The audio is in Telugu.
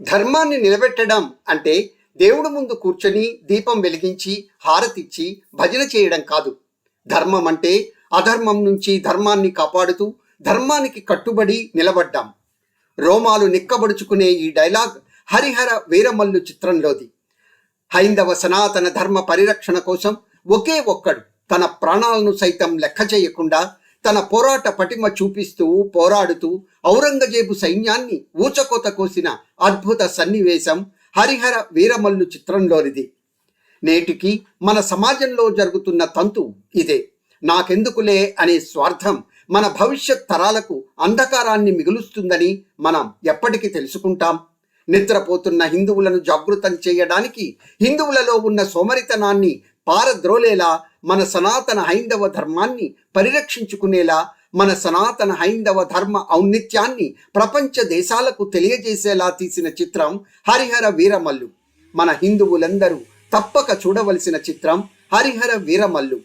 ధర్మాన్ని నిలబెట్టడం అంటే దేవుడు ముందు కూర్చొని దీపం వెలిగించి హారతిచ్చి భజన చేయడం కాదు. ధర్మం అంటే అధర్మం నుంచి ధర్మాన్ని కాపాడుతూ ధర్మానికి కట్టుబడి నిలబడ్డాం. రోమాలు నిక్కబడుచుకునే ఈ డైలాగ్ హరిహర వీరమల్లు చిత్రంలోది. హైందవ సనాతన ధర్మ పరిరక్షణ కోసం ఒకే ఒక్కడు తన ప్రాణాలను సైతం లెక్క చేయకుండా తన పోరాట పటిమ చూపిస్తూ పోరాడుతూ ఔరంగజేబు సైన్యాన్ని ఊచకోత కోసిన అద్భుత సన్నివేశం హరిహర వీరమల్లు చిత్రంలోనిది. నేటికి మన సమాజంలో జరుగుతున్న తంతు ఇదే. నాకెందుకులే అనే స్వార్థం మన భవిష్యత్ తరాలకు అంధకారాన్ని మిగులుస్తుందని మనం ఎప్పటికీ తెలుసుకుంటాం. నిద్రపోతున్న హిందువులను జాగృతం చేయడానికి హిందువులలో ఉన్న సోమరితనాన్ని పారద్రోలేలా మన సనాతన హైందవ ధర్మాన్ని పరిరక్షించుకునేలా మన సనాతన హైందవ ధర్మ ఔన్నిత్యాన్ని ప్రపంచ దేశాలకు తెలియజేసేలా తీసిన చిత్రం హరిహర వీరమల్లు. మన హిందువులందరూ తప్పక చూడవలసిన చిత్రం హరిహర వీరమల్లు.